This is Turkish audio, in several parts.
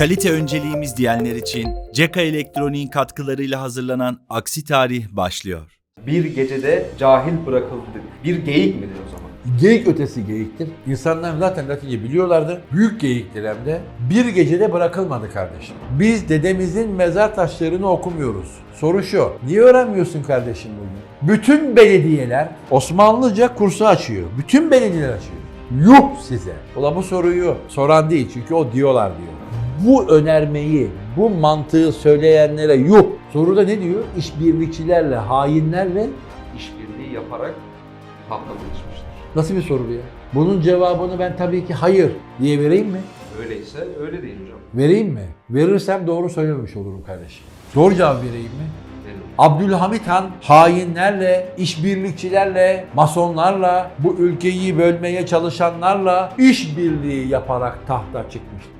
Kalite önceliğimiz diyenler için Ceka Elektronik'in katkılarıyla hazırlanan Aksi Tarih başlıyor. Bir gecede cahil bırakıldık. Bir geyik midir o zaman? Geyik ötesi geyiktir. İnsanlar zaten Latince biliyorlardı. Büyük geyiktir hem de. Bir gecede bırakılmadı kardeşim. Biz dedemizin mezar taşlarını okumuyoruz. Soru şu, niye öğrenmiyorsun kardeşim bugün? Bütün belediyeler Osmanlıca kursu açıyor. Bütün belediyeler açıyor. Yuh size. Ulan bu soruyu soran değil çünkü o diyorlar diyor. Bu önermeyi, bu mantığı söyleyenlere yuh. Soruda ne diyor? İşbirlikçilerle, hainlerle İşbirliği yaparak tahta çalışmıştır. Nasıl bir soru bu ya? Bunun cevabını ben tabii ki hayır diye vereyim mi? Öyleyse öyle değil hocam. Vereyim mi? Verirsem doğru söylememiş olurum kardeşim. Doğru cevap vereyim mi? Abdülhamit Han hainlerle, işbirlikçilerle, masonlarla, bu ülkeyi bölmeye çalışanlarla işbirliği yaparak tahta çıkmıştır.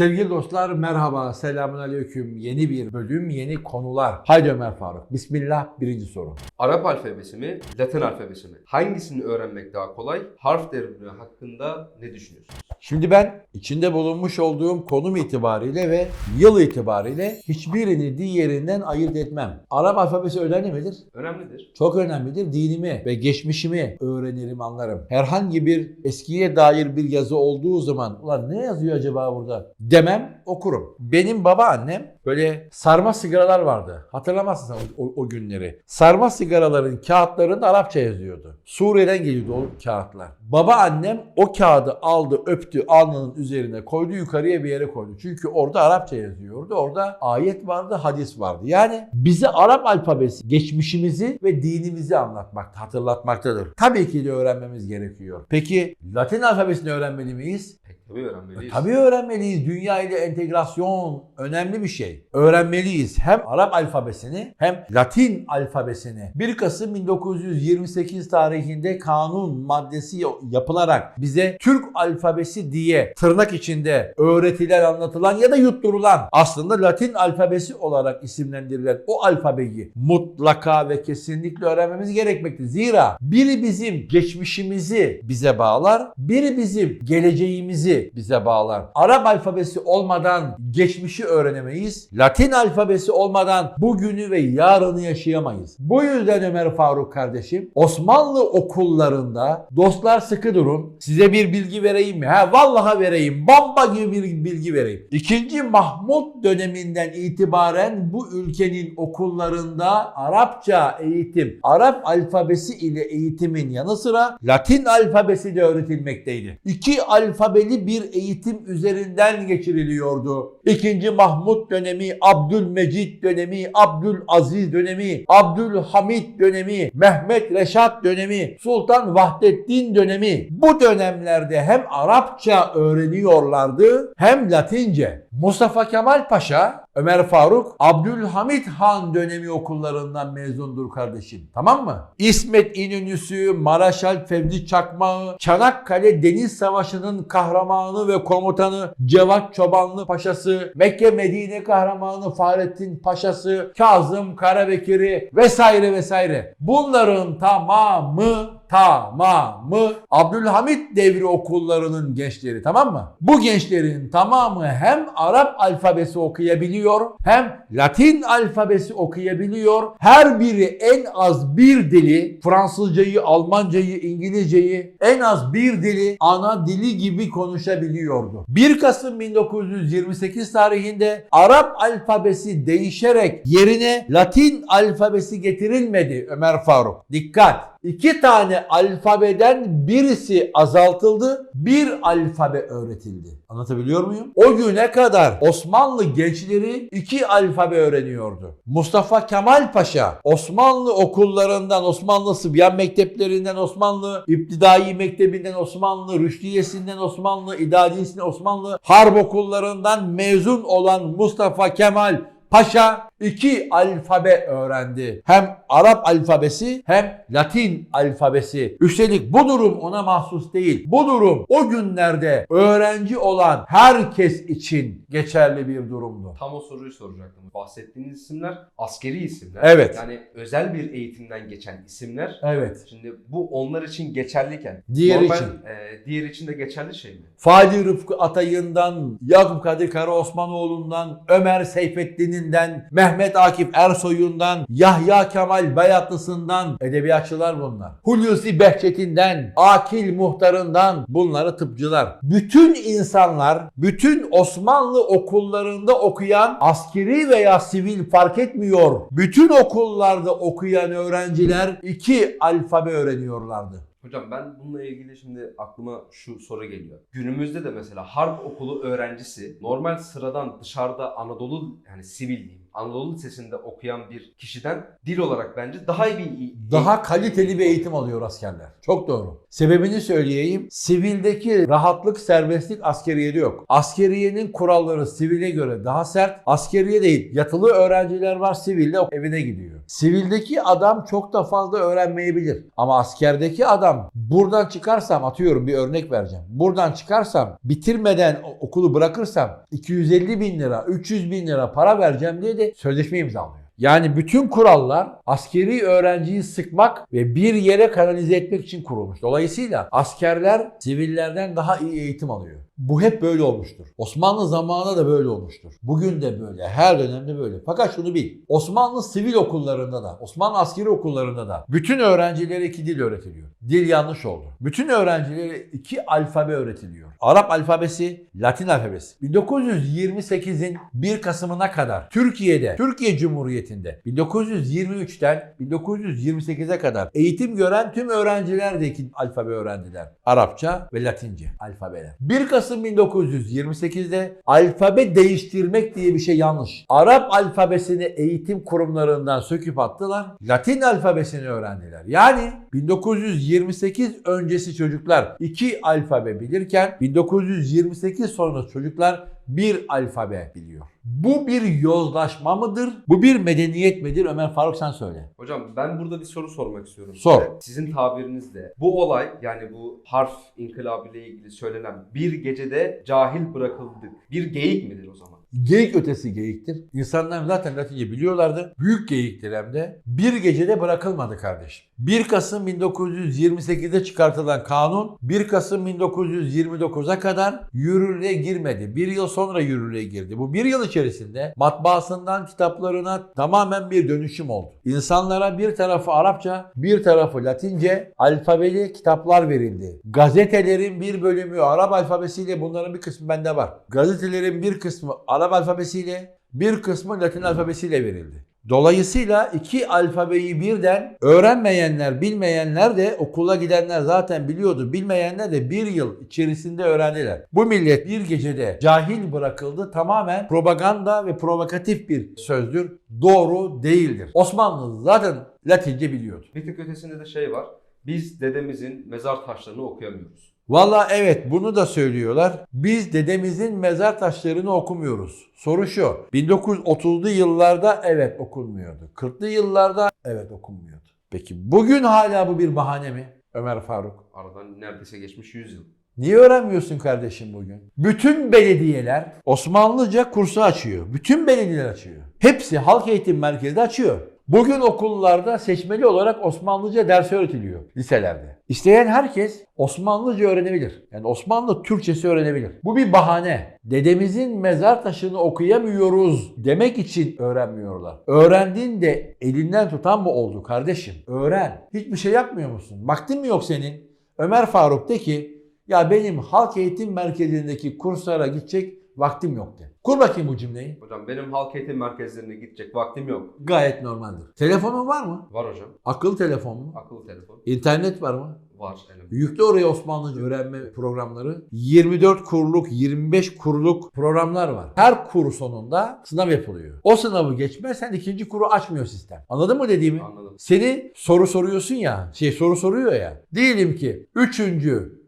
Sevgili dostlar merhaba, selamun aleyküm. Yeni bir bölüm, yeni konular. Haydi Ömer Faruk. Bismillah birinci soru. Arap alfabesi mi, Latin alfabesi mi? Hangisini öğrenmek daha kolay? Harf devrimi hakkında ne düşünüyorsunuz? Şimdi ben içinde bulunmuş olduğum konum itibariyle ve yıl itibariyle hiçbirini diğerinden ayırt etmem. Arap alfabesi önemli midir? Önemlidir. Çok önemlidir. Dinimi ve geçmişimi öğrenirim, anlarım. Herhangi bir eskiye dair bir yazı olduğu zaman ulan ne yazıyor acaba burada demem, okurum. Benim babaannem böyle sarma sigaralar vardı. Hatırlamazsın sen o, o- o günleri. Sarma sigaraların kağıtlarında Arapça yazıyordu. Suriye'den geliyordu o kağıtlar. Babaannem o kağıdı aldı, öptü, alnının üzerine koydu, yukarıya bir yere koydu. Çünkü orada Arapça yazıyordu. Orada ayet vardı, hadis vardı. Yani bize Arap alfabesi, geçmişimizi ve dinimizi anlatmakta, hatırlatmaktadır. Tabii ki de öğrenmemiz gerekiyor. Peki Latin alfabesini öğrenmeli miyiz? Pek tabii öğrenmeliyiz. Tabii öğrenmeliyiz. Dünya ile entegrasyon önemli bir şey. Öğrenmeliyiz. Hem Arap alfabesini hem Latin alfabesini. 1 Kasım 1928 tarihinde kanun maddesi yapılarak bize Türk alfabesi diye tırnak içinde öğretilen, anlatılan ya da yutturulan aslında Latin alfabesi olarak isimlendirilen o alfabeyi mutlaka ve kesinlikle öğrenmemiz gerekmekte. Zira biri bizim geçmişimizi bize bağlar, biri bizim geleceğimizi bize bağlar. Arap alfabesi olmadan geçmişi öğrenemeyiz. Latin alfabesi olmadan bugünü ve yarını yaşayamayız. Bu yüzden Ömer Faruk kardeşim Osmanlı okullarında dostlar sıkı durun. Size bir bilgi vereyim mi? Ha vallahi vereyim. Bomba gibi bir bilgi vereyim. İkinci Mahmut döneminden itibaren bu ülkenin okullarında Arapça eğitim, Arap alfabesi ile eğitimin yanı sıra Latin alfabesi de öğretilmekteydi. İki alfabeli bir eğitim üzerinden geçiriliyordu. İkinci Mahmut dönemi, Abdülmecit dönemi, Abdülaziz dönemi, Abdülhamit dönemi, Mehmet Reşat dönemi, Sultan Vahdettin dönemi. Bu dönemlerde hem Arapça öğreniyorlardı hem Latince. Mustafa Kemal Paşa, Ömer Faruk, Abdülhamit Han dönemi okullarından mezundur kardeşim. Tamam mı? İsmet İnönüsü, Maraşal Fevzi Çakmağı, Çanakkale Deniz Savaşı'nın kahramanı ve komutanı Cevat Çobanlı Paşası, Mekke Medine kahramanı Fahrettin Paşası, Kazım Karabekir'i vesaire vesaire. Bunların tamamı tamamı Abdülhamit devri okullarının gençleri tamam mı? Bu gençlerin tamamı hem Arap alfabesi okuyabiliyor hem Latin alfabesi okuyabiliyor. Her biri en az bir dili Fransızcayı, Almancayı, İngilizceyi en az bir dili ana dili gibi konuşabiliyordu. 1 Kasım 1928 tarihinde Arap alfabesi değişerek yerine Latin alfabesi getirilmedi Ömer Faruk. Dikkat! İki tane alfabeden birisi azaltıldı, bir alfabe öğretildi. Anlatabiliyor muyum? O güne kadar Osmanlı gençleri iki alfabe öğreniyordu. Mustafa Kemal Paşa Osmanlı okullarından, Osmanlı Sıbyan Mekteplerinden, Osmanlı İptidai Mektebinden, Osmanlı Rüştiyesinden, Osmanlı İdadisinden, Osmanlı Harp okullarından mezun olan Mustafa Kemal Paşa iki alfabe öğrendi. Hem Arap alfabesi hem Latin alfabesi. Üstelik bu durum ona mahsus değil. Bu durum o günlerde öğrenci olan herkes için geçerli bir durumdu. Tam o soruyu soracaktım. Bahsettiğiniz isimler askeri isimler. Evet. Yani özel bir eğitimden geçen isimler. Evet. Şimdi bu onlar için geçerliyken Diğeri normal, için. e, diğer için de geçerli şey mi? Fadi Rıfkı Atay'ından, Yakup Kadir Kara Osmanoğlu'ndan, Ömer Seyfettin'inden, Mehmet Akif Ersoy'undan, Yahya Kemal Bayatlısı'ndan, edebiyatçılar bunlar. Hulusi Behçet'inden, Akil Muhtar'ından, bunları tıpçılar. Bütün insanlar, bütün Osmanlı okullarında okuyan askeri veya sivil fark etmiyor. Bütün okullarda okuyan öğrenciler iki alfabe öğreniyorlardı. Hocam ben bununla ilgili şimdi aklıma şu soru geliyor. Günümüzde de mesela harp okulu öğrencisi normal sıradan dışarıda Anadolu yani sivil diyeyim Anadolu Lisesi'nde okuyan bir kişiden dil olarak bence daha iyi bir Daha kaliteli bir eğitim alıyor askerler. Çok doğru. Sebebini söyleyeyim. Sivildeki rahatlık, serbestlik askeriyede yok. Askeriyenin kuralları sivile göre daha sert. Askeriye değil. Yatılı öğrenciler var sivilde evine gidiyor. Sivildeki adam çok da fazla öğrenmeyebilir. Ama askerdeki adam buradan çıkarsam atıyorum bir örnek vereceğim. Buradan çıkarsam bitirmeden okulu bırakırsam 250 bin lira, 300 bin lira para vereceğim diye de sözleşme imzalıyor. Yani bütün kurallar askeri öğrenciyi sıkmak ve bir yere kanalize etmek için kurulmuş. Dolayısıyla askerler sivillerden daha iyi eğitim alıyor. Bu hep böyle olmuştur. Osmanlı zamanında da böyle olmuştur. Bugün de böyle. Her dönemde böyle. Fakat şunu bil. Osmanlı sivil okullarında da, Osmanlı askeri okullarında da bütün öğrencilere iki dil öğretiliyor. Dil yanlış oldu. Bütün öğrencilere iki alfabe öğretiliyor. Arap alfabesi, Latin alfabesi. 1928'in 1 Kasım'ına kadar Türkiye'de, Türkiye Cumhuriyeti'nde 1923'ten 1928'e kadar eğitim gören tüm öğrenciler de iki alfabe öğrendiler. Arapça ve Latince alfabeler. 1 Kasım 1928'de alfabe değiştirmek diye bir şey yanlış. Arap alfabesini eğitim kurumlarından söküp attılar. Latin alfabesini öğrendiler. Yani 1928 öncesi çocuklar iki alfabe bilirken 1928 sonrası çocuklar bir alfabe biliyor. Bu bir yozlaşma mıdır? Bu bir medeniyet midir? Ömer Faruk sen söyle. Hocam ben burada bir soru sormak istiyorum. Sor. Sizin tabirinizle bu olay yani bu harf inkılabı ile ilgili söylenen bir gecede cahil bırakıldık. Bir geyik midir o zaman? Geyik ötesi geyiktir. İnsanlar zaten Latince biliyorlardı. Büyük geyiktir hem de. Bir gecede bırakılmadı kardeşim. 1 Kasım 1928'de çıkartılan kanun 1 Kasım 1929'a kadar yürürlüğe girmedi. Bir yıl sonra yürürlüğe girdi. Bu bir yıl içerisinde matbaasından kitaplarına tamamen bir dönüşüm oldu. İnsanlara bir tarafı Arapça, bir tarafı Latince alfabeli kitaplar verildi. Gazetelerin bir bölümü Arap alfabesiyle bunların bir kısmı bende var. Gazetelerin bir kısmı Arap alfabesiyle, bir kısmı Latin alfabesiyle verildi. Dolayısıyla iki alfabeyi birden öğrenmeyenler, bilmeyenler de okula gidenler zaten biliyordu. Bilmeyenler de bir yıl içerisinde öğrendiler. Bu millet bir gecede cahil bırakıldı. Tamamen propaganda ve provokatif bir sözdür. Doğru değildir. Osmanlı zaten Latince biliyordu. Bir tık ötesinde de şey var. Biz dedemizin mezar taşlarını okuyamıyoruz. Valla evet bunu da söylüyorlar. Biz dedemizin mezar taşlarını okumuyoruz. Soru şu. 1930'lu yıllarda evet okunmuyordu. 40'lı yıllarda evet okunmuyordu. Peki bugün hala bu bir bahane mi? Ömer Faruk. Aradan neredeyse geçmiş 100 yıl. Niye öğrenmiyorsun kardeşim bugün? Bütün belediyeler Osmanlıca kursu açıyor. Bütün belediyeler açıyor. Hepsi halk eğitim merkezinde açıyor. Bugün okullarda seçmeli olarak Osmanlıca ders öğretiliyor liselerde. İsteyen herkes Osmanlıca öğrenebilir. Yani Osmanlı Türkçesi öğrenebilir. Bu bir bahane. Dedemizin mezar taşını okuyamıyoruz demek için öğrenmiyorlar. Öğrendiğinde elinden tutan mı oldu kardeşim? Öğren. Hiçbir şey yapmıyor musun? Vaktin mi yok senin? Ömer Faruk de ki ya benim halk eğitim merkezindeki kurslara gidecek vaktim yok de. Kur bakayım bu cümleyi. Hocam benim halk eğitim merkezlerine gidecek vaktim yok. Gayet normaldir. Telefonun var mı? Var hocam. Akıllı telefon mu? Akıllı telefon. İnternet var mı? Var elimde. Yüklü oraya Osmanlıca öğrenme programları. 24 kuruluk, 25 kuruluk programlar var. Her kur sonunda sınav yapılıyor. O sınavı geçmezsen ikinci kuru açmıyor sistem. Anladın mı dediğimi? Anladım. Seni soru soruyorsun ya, şey soru soruyor ya. Diyelim ki 3.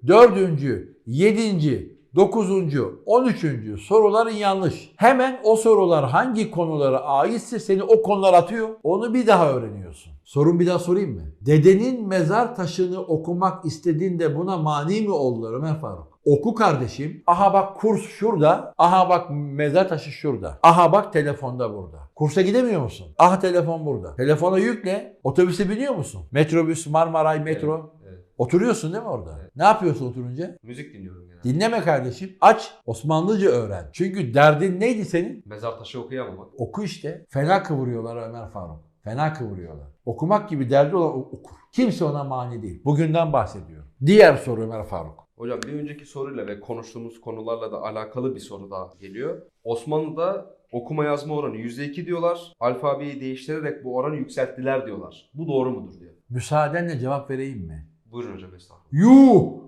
4. 7. 9. 13. soruların yanlış. Hemen o sorular hangi konulara aitse seni o konular atıyor. Onu bir daha öğreniyorsun. Sorun bir daha sorayım mı? Dedenin mezar taşını okumak istediğinde buna mani mi oldular Ömer Faruk? Oku kardeşim. Aha bak kurs şurada. Aha bak mezar taşı şurada. Aha bak telefonda burada. Kursa gidemiyor musun? Aha telefon burada. Telefona yükle. Otobüse biniyor musun? Metrobüs, Marmaray, metro. Evet. Oturuyorsun değil mi orada? Evet. Ne yapıyorsun oturunca? Müzik dinliyorum. Dinleme kardeşim. Aç. Osmanlıca öğren. Çünkü derdin neydi senin? Mezar taşı okuyamamak. Oku işte. Fena kıvırıyorlar Ömer Faruk. Fena kıvırıyorlar. Okumak gibi derdi olan okur. Kimse ona mani değil. Bugünden bahsediyorum. Diğer soru Ömer Faruk. Hocam bir önceki soruyla ve konuştuğumuz konularla da alakalı bir soru daha geliyor. Osmanlı'da okuma yazma oranı %2 diyorlar. Alfabeyi değiştirerek bu oranı yükselttiler diyorlar. Bu doğru mudur diyor. Müsaadenle cevap vereyim mi? Buyurun hocam estağfurullah. Yuh!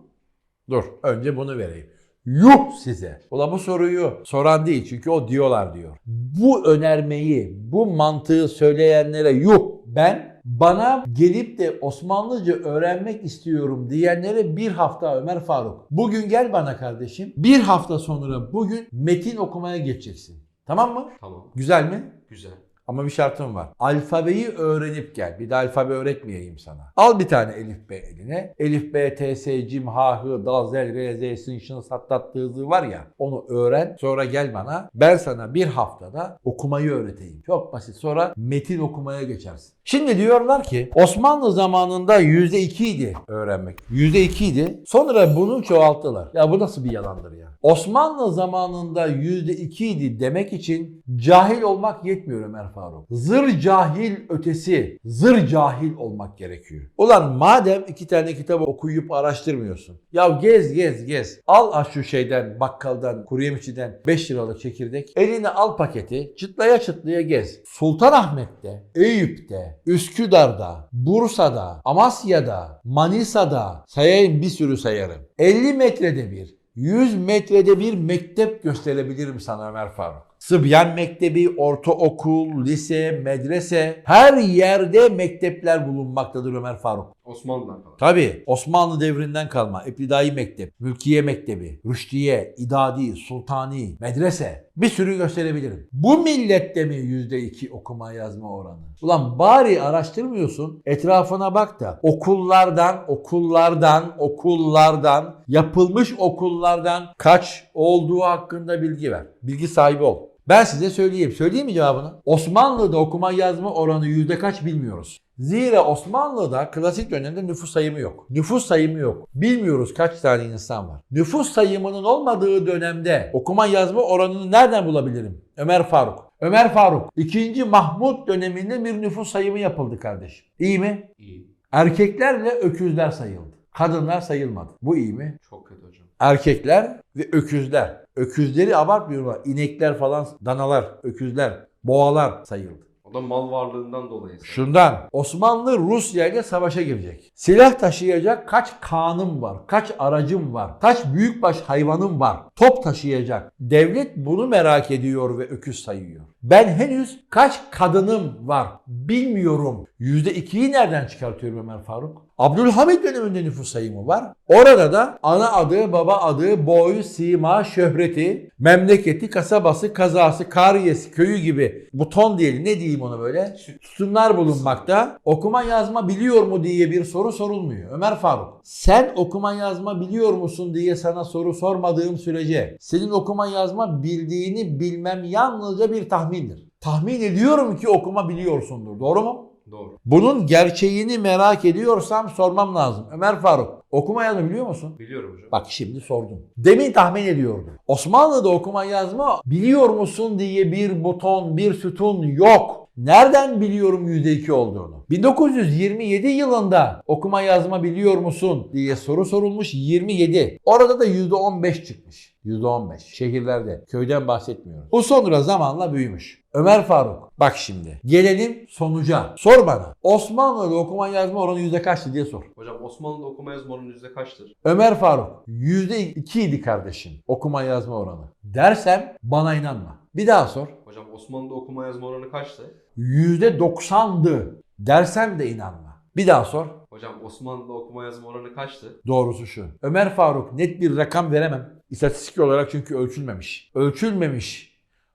Dur önce bunu vereyim. Yuh size. Ula bu soruyu soran değil çünkü o diyorlar diyor. Bu önermeyi, bu mantığı söyleyenlere yuh. Ben bana gelip de Osmanlıca öğrenmek istiyorum diyenlere bir hafta Ömer Faruk. Bugün gel bana kardeşim. Bir hafta sonra bugün metin okumaya geçeceksin. Tamam mı? Tamam. Güzel mi? Güzel. Ama bir şartım var. Alfabeyi öğrenip gel. Bir de alfabe öğretmeyeyim sana. Al bir tane elif B eline. Elif B, T, S, Cim, H, H, Dal, Zel, R, Z, Sin, Şın, Sattat, Zı var ya. Onu öğren. Sonra gel bana. Ben sana bir haftada okumayı öğreteyim. Çok basit. Sonra metin okumaya geçersin. Şimdi diyorlar ki Osmanlı zamanında %2 idi öğrenmek. %2 idi. Sonra bunu çoğalttılar. Ya bu nasıl bir yalandır ya? Osmanlı zamanında %2 idi demek için cahil olmak yetmiyor Ömer Faruk. Zır cahil ötesi, zır cahil olmak gerekiyor. Ulan madem iki tane kitap okuyup araştırmıyorsun. Ya gez gez gez. Al şu şeyden bakkaldan, kuru yemişçiden 5 liralık çekirdek. Eline al paketi. Çıtlaya çıtlaya gez. Sultanahmet'te, Eyüp'te, Üsküdar'da, Bursa'da, Amasya'da, Manisa'da sayayım bir sürü sayarım. 50 metrede bir, 100 metrede bir mektep gösterebilirim sana Ömer Faruk. Sıbyan Mektebi, ortaokul, lise, medrese her yerde mektepler bulunmaktadır Ömer Faruk. Osmanlı'dan kalan. Tabi Osmanlı devrinden kalma İptidai Mektep, Mülkiye Mektebi, Rüştiye, İdadi, Sultani, Medrese bir sürü gösterebilirim. Bu millette mi %2 okuma yazma oranı? Ulan bari araştırmıyorsun etrafına bak da okullardan, okullardan, okullardan, yapılmış okullardan kaç olduğu hakkında bilgi ver. Bilgi sahibi ol. Ben size söyleyeyim. Söyleyeyim mi cevabını? Osmanlı'da okuma yazma oranı yüzde kaç bilmiyoruz. Zira Osmanlı'da klasik dönemde nüfus sayımı yok. Nüfus sayımı yok. Bilmiyoruz kaç tane insan var. Nüfus sayımının olmadığı dönemde okuma yazma oranını nereden bulabilirim? Ömer Faruk. Ömer Faruk. 2. Mahmut döneminde bir nüfus sayımı yapıldı kardeşim. İyi mi? İyi. Erkeklerle öküzler sayıldı. Kadınlar sayılmadı. Bu iyi mi? Çok kötü hocam. Erkekler ve öküzler. Öküzleri abartmıyorum. ha. İnekler falan, danalar, öküzler, boğalar sayıldı. O da mal varlığından dolayı. Şundan Osmanlı Rusya ile savaşa girecek. Silah taşıyacak kaç kanım var, kaç aracım var, kaç büyükbaş hayvanım var. Top taşıyacak. Devlet bunu merak ediyor ve öküz sayıyor. Ben henüz kaç kadınım var bilmiyorum. %2'yi nereden çıkartıyorum Ömer Faruk? Abdülhamit döneminde nüfus sayımı var. Orada da ana adı, baba adı, boy, sima, şöhreti, memleketi, kasabası, kazası, kariyesi, köyü gibi buton diyelim ne diyeyim ona böyle sütunlar bulunmakta. Okuma yazma biliyor mu diye bir soru sorulmuyor. Ömer Faruk sen okuma yazma biliyor musun diye sana soru sormadığım sürece senin okuma yazma bildiğini bilmem yalnızca bir tahmindir. Tahmin ediyorum ki okuma biliyorsundur. Doğru mu? Doğru. Bunun gerçeğini merak ediyorsam sormam lazım. Ömer Faruk okuma yazma biliyor musun? Biliyorum hocam. Bak şimdi sordum. Demin tahmin ediyordum. Osmanlı'da okuma yazma biliyor musun diye bir buton, bir sütun yok. Nereden biliyorum %2 olduğunu? 1927 yılında okuma yazma biliyor musun diye soru sorulmuş 27. Orada da %15 çıkmış. %15 şehirlerde. Köyden bahsetmiyorum. Bu sonra zamanla büyümüş. Ömer Faruk bak şimdi gelelim sonuca. Sor bana. Osmanlı'da okuma yazma oranı yüzde kaçtı diye sor. Hocam Osmanlı'da okuma yazma oranı yüzde kaçtır? Ömer Faruk %2 idi kardeşim okuma yazma oranı. Dersem bana inanma. Bir daha sor. Hocam Osmanlı'da okuma yazma oranı kaçtı? %90'dı. Dersem de inanma. Bir daha sor. Hocam Osmanlı'da okuma yazma oranı kaçtı? Doğrusu şu. Ömer Faruk net bir rakam veremem. İstatistik olarak çünkü ölçülmemiş. Ölçülmemiş.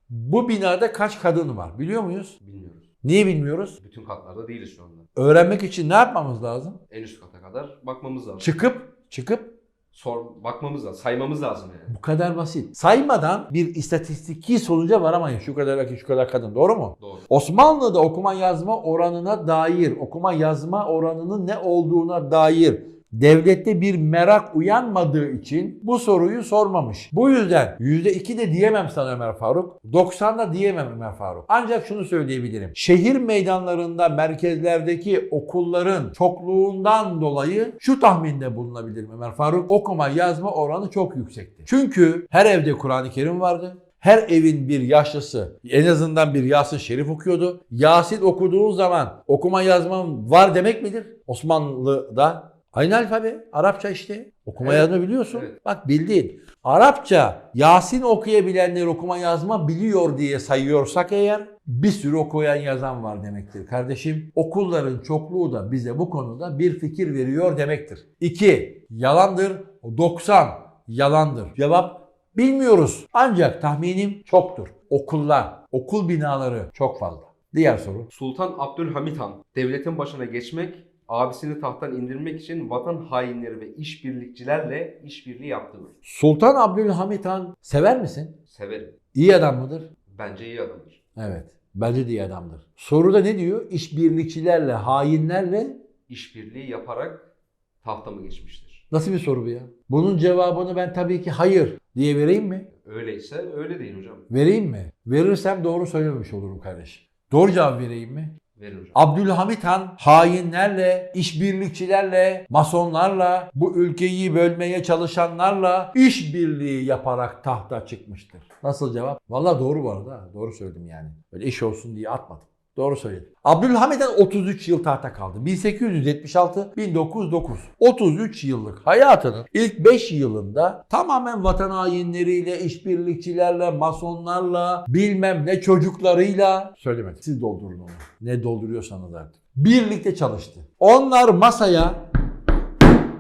Bu binada kaç kadın var biliyor muyuz? Bilmiyoruz. Niye bilmiyoruz? Bütün katlarda değiliz şu anda. Öğrenmek için ne yapmamız lazım? En üst kata kadar bakmamız lazım. Çıkıp çıkıp Sor, bakmamız lazım. Saymamız lazım yani. bu kadar basit. Saymadan bir istatistiki sonuca varamayız. Şu kadar erkek şu kadar kadın doğru mu? Doğru. Osmanlı'da okuma yazma oranına dair, okuma yazma oranının ne olduğuna dair devlette bir merak uyanmadığı için bu soruyu sormamış. Bu yüzden %2 de diyemem sana Ömer Faruk. 90 da diyemem Ömer Faruk. Ancak şunu söyleyebilirim. Şehir meydanlarında, merkezlerdeki okulların çokluğundan dolayı şu tahminde bulunabilirim Ömer Faruk. Okuma yazma oranı çok yüksekti. Çünkü her evde Kur'an-ı Kerim vardı. Her evin bir yaşlısı en azından bir Yasin Şerif okuyordu. Yasin okuduğu zaman okuma yazmam var demek midir? Osmanlı'da aynı alfabe. Arapça işte. Okuma Evet. yazma biliyorsun. Evet. Bak bildin. Arapça Yasin okuyabilenler okuma yazma biliyor diye sayıyorsak eğer bir sürü okuyan yazan var demektir kardeşim. Okulların çokluğu da bize bu konuda bir fikir veriyor demektir. 2. Yalandır. 90. Yalandır. Cevap bilmiyoruz. Ancak tahminim çoktur. Okullar, okul binaları çok fazla. Diğer soru. Sultan Abdülhamit Han devletin başına geçmek, abisini tahttan indirmek için vatan hainleri ve işbirlikçilerle işbirliği yaptı mı? Sultan Abdülhamit Han sever misin? Severim. İyi adam mıdır? Bence iyi adamdır. Evet. Bence de iyi adamdır. Soruda ne diyor? İşbirlikçilerle, hainlerle İşbirliği yaparak tahta mı geçmiştir? nasıl bir soru bu ya? Bunun cevabını ben tabii ki hayır diye vereyim mi? Öyleyse öyle değil hocam. Vereyim mi? Verirsem doğru söylememiş olurum kardeşim. Doğru cevap vereyim mi? Verin hocam. Abdülhamit Han hainlerle, işbirlikçilerle, masonlarla, bu ülkeyi bölmeye çalışanlarla işbirliği yaparak tahta çıkmıştır. Nasıl cevap? Vallahi doğru bu arada. Doğru söyledim yani. Böyle iş olsun diye atmadım. Doğru söyledim. Abdülhamit Han 33 yıl tahta kaldı. 1876-1909. 33 yıllık hayatının ilk 5 yılında tamamen vatan hainleriyle, işbirlikçilerle, masonlarla, bilmem ne çocuklarıyla söylemedim. Siz doldurun onu. Ne dolduruyorsanız artık. Birlikte çalıştı. Onlar masaya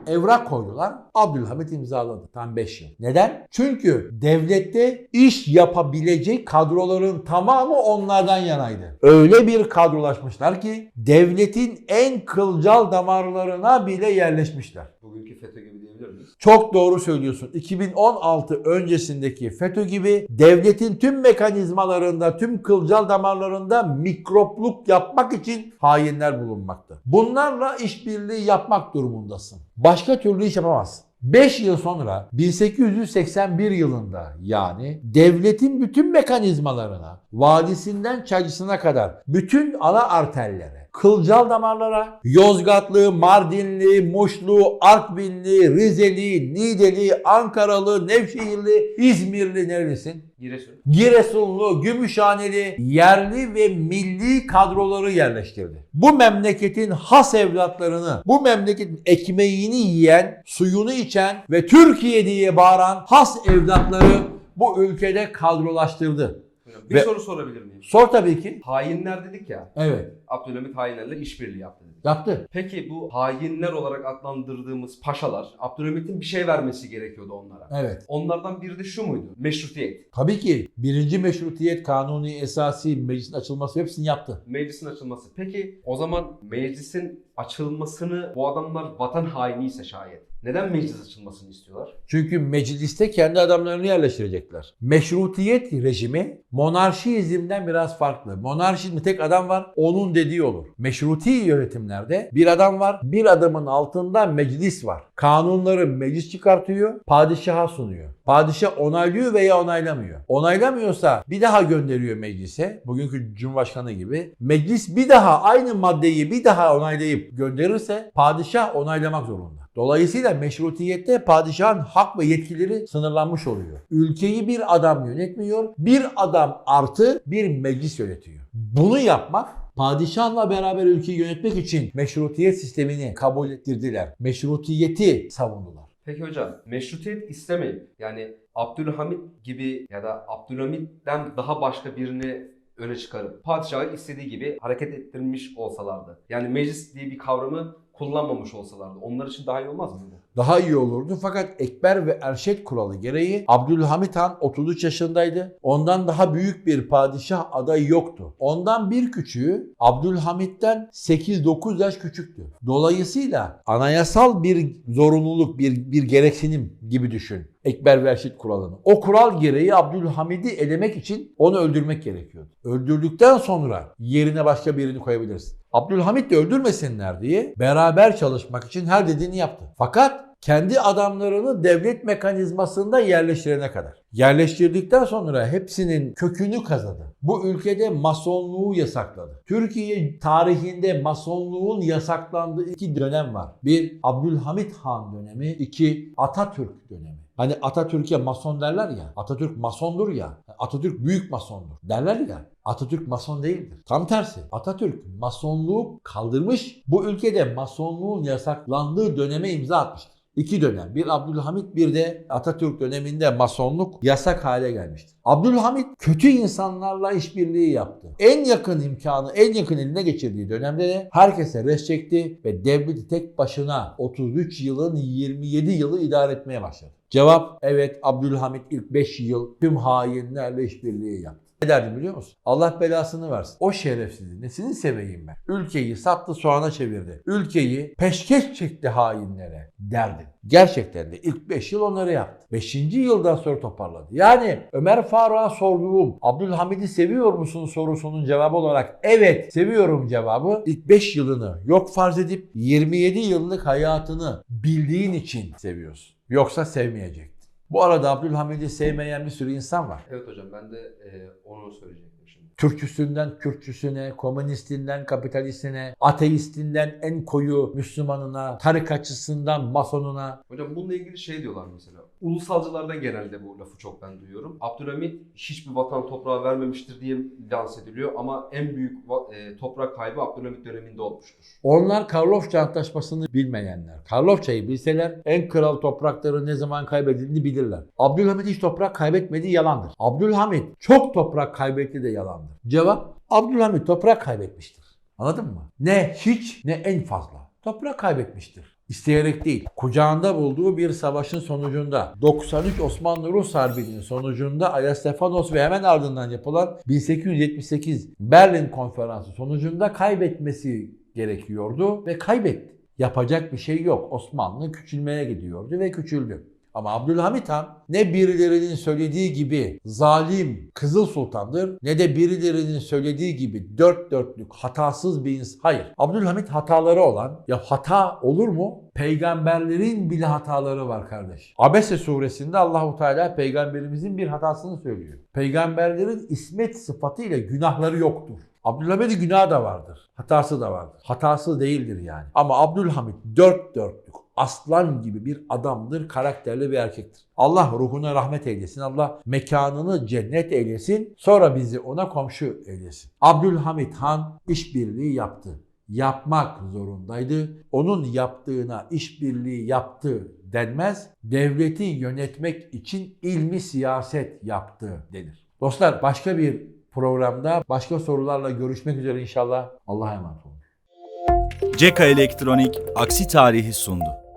evrak koydular. Abdülhamit imzaladı. Tam 5 yıl. Neden? Çünkü devlette iş yapabilecek kadroların tamamı onlardan yanaydı. Öyle bir kadrolaşmışlar ki devletin en kılcal damarlarına bile yerleşmişler. Bugünkü FETÖ gibi miyiz? Çok doğru söylüyorsun. 2016 öncesindeki FETÖ gibi devletin tüm mekanizmalarında, tüm kılcal damarlarında mikropluk yapmak için hainler bulunmakta. Bunlarla işbirliği yapmak durumundasın. Başka türlü iş yapamazsın. 5 yıl sonra 1881 yılında yani devletin bütün mekanizmalarına, vadisinden çaycısına kadar bütün ana arterlere, kılcal damarlara, Yozgatlı, Mardinli, Muşlu, Artvinli, Rizeli, Nideli, Ankaralı, Nevşehirli, İzmirli nerelisin? Giresun. Giresunlu, Gümüşhaneli yerli ve milli kadroları yerleştirdi. Bu memleketin has evlatlarını, bu memleketin ekmeğini yiyen, suyunu içen ve Türkiye diye bağıran has evlatları bu ülkede kadrolaştırdı. Bir Ve- soru sorabilir miyim? Sor tabii ki. Hainler dedik ya. Evet. Abdülhamit hainlerle işbirliği yaptı dedik. Yaptı. Peki bu hainler olarak adlandırdığımız paşalar Abdülhamit'in bir şey vermesi gerekiyordu onlara. Evet. Onlardan biri de şu muydu? Meşrutiyet. Tabii ki birinci meşrutiyet, kanuni, esası, meclisin açılması hepsini yaptı. Meclisin açılması. Peki o zaman meclisin açılmasını bu adamlar vatan haini ise şayet. Neden meclis açılmasını istiyorlar? Çünkü mecliste kendi adamlarını yerleştirecekler. Meşrutiyet rejimi monarşizmden biraz farklı. Monarşizmde tek adam var, onun dediği olur. Meşruti yönetimlerde bir adam var, bir adamın altında meclis var. Kanunları meclis çıkartıyor, padişaha sunuyor. Padişah onaylıyor veya onaylamıyor. Onaylamıyorsa bir daha gönderiyor meclise. Bugünkü Cumhurbaşkanı gibi. Meclis bir daha aynı maddeyi bir daha onaylayıp gönderirse padişah onaylamak zorunda. Dolayısıyla meşrutiyette padişahın hak ve yetkileri sınırlanmış oluyor. Ülkeyi bir adam yönetmiyor, bir adam artı bir meclis yönetiyor. Bunu yapmak Padişahla beraber ülkeyi yönetmek için meşrutiyet sistemini kabul ettirdiler. Meşrutiyeti savundular. Peki hocam meşrutiyet istemeyip yani Abdülhamit gibi ya da Abdülhamit'ten daha başka birini öne çıkarıp padişahı istediği gibi hareket ettirmiş olsalardı. Yani meclis diye bir kavramı kullanmamış olsalardı. Onlar için daha iyi olmaz mıydı? Daha iyi olurdu fakat Ekber ve Erşet kuralı gereği Abdülhamit Han 33 yaşındaydı. Ondan daha büyük bir padişah adayı yoktu. Ondan bir küçüğü Abdülhamit'ten 8-9 yaş küçüktü. Dolayısıyla anayasal bir zorunluluk, bir, bir gereksinim gibi düşün. Ekber ve Erşit kuralını. O kural gereği Abdülhamid'i elemek için onu öldürmek gerekiyordu. Öldürdükten sonra yerine başka birini koyabilirsin. Abdülhamit de öldürmesinler diye beraber çalışmak için her dediğini yaptı. Fakat kendi adamlarını devlet mekanizmasında yerleştirene kadar. Yerleştirdikten sonra hepsinin kökünü kazıdı. Bu ülkede masonluğu yasakladı. Türkiye tarihinde masonluğun yasaklandığı iki dönem var. Bir Abdülhamit Han dönemi, iki Atatürk dönemi. Hani Atatürk'e mason derler ya. Atatürk masondur ya. Atatürk büyük masondur derler ya. Atatürk mason değildir. Tam tersi. Atatürk masonluğu kaldırmış. Bu ülkede masonluğun yasaklandığı döneme imza atmıştır. İki dönem. Bir Abdülhamit bir de Atatürk döneminde masonluk yasak hale gelmiştir. Abdülhamit kötü insanlarla işbirliği yaptı. En yakın imkanı, en yakın eline geçirdiği dönemde de herkese res çekti ve devleti tek başına 33 yılın 27 yılı idare etmeye başladı. Cevap evet Abdülhamit ilk 5 yıl tüm hainlerle işbirliği yaptı. Ne derdim biliyor musun? Allah belasını versin. O şerefsizi nesini seveyim ben? Ülkeyi sattı soğana çevirdi. Ülkeyi peşkeş çekti hainlere derdim. Gerçekten de ilk 5 yıl onları yaptı. 5. yıldan sonra toparladı. Yani Ömer Faruk'a sorduğum Abdülhamid'i seviyor musun sorusunun cevabı olarak evet seviyorum cevabı ilk 5 yılını yok farz edip 27 yıllık hayatını bildiğin için seviyorsun. Yoksa sevmeyecektin. Bu arada Abdülhamid'i sevmeyen bir sürü insan var. Evet hocam ben de e, onu söyleyecektim şimdi. Türkçüsünden Kürtçüsüne, komünistinden kapitalistine, ateistinden en koyu Müslümanına, tarikatçısından masonuna. Hocam bununla ilgili şey diyorlar mesela. Ulusalcılardan genelde bu lafı çok ben duyuyorum. Abdülhamit hiçbir vatan toprağı vermemiştir diye lanse ediliyor ama en büyük e, toprak kaybı Abdülhamit döneminde olmuştur. Onlar Karlofça Antlaşması'nı bilmeyenler. Karlofça'yı bilseler en kral toprakları ne zaman kaybedildiğini bilirler. Abdülhamit hiç toprak kaybetmediği yalandır. Abdülhamit çok toprak kaybetti de yalandır. Cevap Abdülhamit toprak kaybetmiştir. Anladın mı? Ne hiç ne en fazla. Toprak kaybetmiştir. İsteyerek değil. Kucağında bulduğu bir savaşın sonucunda 93 Osmanlı-Rus Harbi'nin sonucunda Ayastefanos ve hemen ardından yapılan 1878 Berlin Konferansı sonucunda kaybetmesi gerekiyordu ve kaybetti. Yapacak bir şey yok. Osmanlı küçülmeye gidiyordu ve küçüldü. Ama Abdülhamit Han ne birilerinin söylediği gibi zalim Kızıl Sultan'dır ne de birilerinin söylediği gibi dört dörtlük hatasız bir insan. Hayır. Abdülhamit hataları olan ya hata olur mu? Peygamberlerin bile hataları var kardeş. Abese suresinde Allahu Teala peygamberimizin bir hatasını söylüyor. Peygamberlerin ismet sıfatıyla günahları yoktur. Abdülhamid'in günahı da vardır. Hatası da vardır. Hatası değildir yani. Ama Abdülhamid dört dörtlük aslan gibi bir adamdır, karakterli bir erkektir. Allah ruhuna rahmet eylesin. Allah mekanını cennet eylesin. Sonra bizi ona komşu eylesin. Abdülhamid Han işbirliği yaptı. Yapmak zorundaydı. Onun yaptığına işbirliği yaptı denmez. Devleti yönetmek için ilmi siyaset yaptı denir. Dostlar başka bir programda başka sorularla görüşmek üzere inşallah. Allah'a emanet olun. Ceka Elektronik aksi tarihi sundu.